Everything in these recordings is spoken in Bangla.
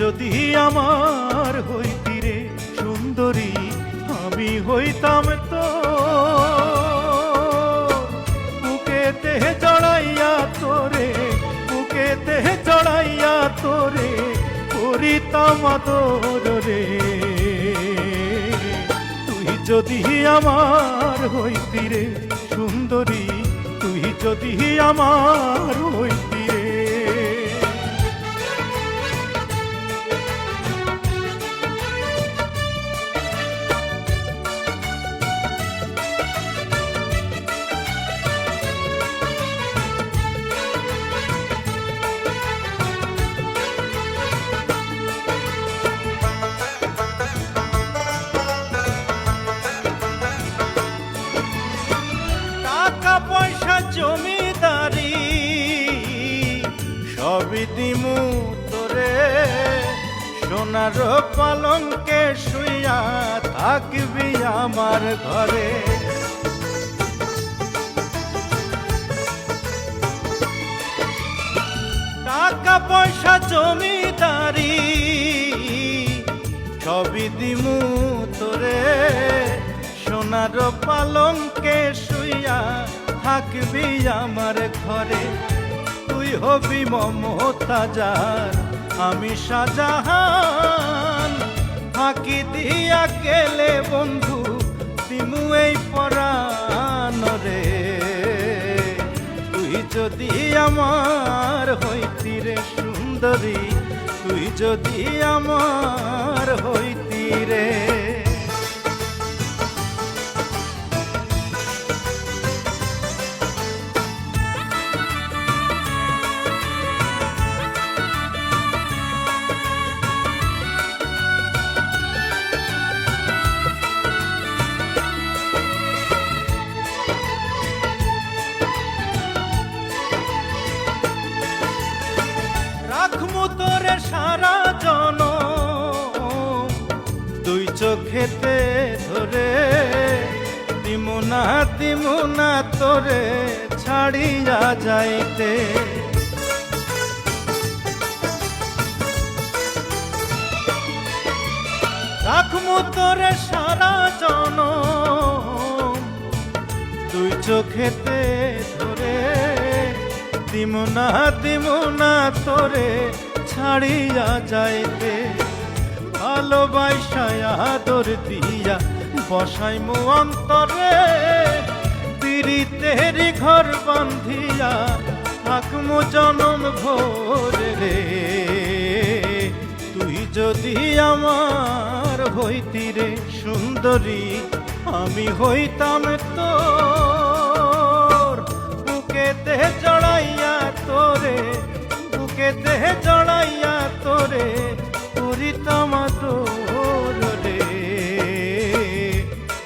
যদি আমার হইতি রে সুন্দরী, আমি হইতাম তো। বুকেতে জড়াইয়া তোরে, বুকেতে জড়াইয়া তোরে করিতাম আদর রে। তুই যদি আমার হইতি রে সুন্দরী, তুই যদি আমার হইতি টাকা পয়সা জমিদারি, সবই দিমু তোরে। সোনার পালঙ্কে শুইয়া থাকবি আমার ঘরে। টাকা পয়সা জমিদারি, সবই দিমু তোরে। সোনার পালঙ্কে শুইয়া থাকবি আমার ঘরে। তুই হবি মমতাজার আমি শাহজাহান। ফাঁকি দিয়া গেলে বন্ধু, দিমু এই পরাণ রে। তুই যদি আমার হইতি রে সুন্দরী, তুই যদি আমার হইতি রে। রাখমু তোরে সারা জন দুই চোখেতে ধরে দিমুনা দিমুনা তোরে ছাড়িয়া যাইতে। রাখমু তোরে সারা জন দুই চোখেতে দিমুনা দিমুনা তোরে ছাড়িয়া যাইতে ভালোবাসায় আদর দিয়া বসাই মু অন্তরে। পিরিতের ঘর বান্ধিয়া থাকমু জনম ভোরে রে। তুই যদি আমার হইতি রে সুন্দরী, আমি হইতাম তোর বুকেতে জড়াইয়া তোরে, বুকেতে জড়াইয়া তোরে করিতাম তোরে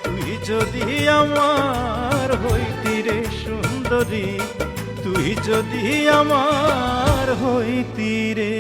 তুই যদি আমার হইতি রে সুন্দরী, তুই যদি আমার হইতি রে।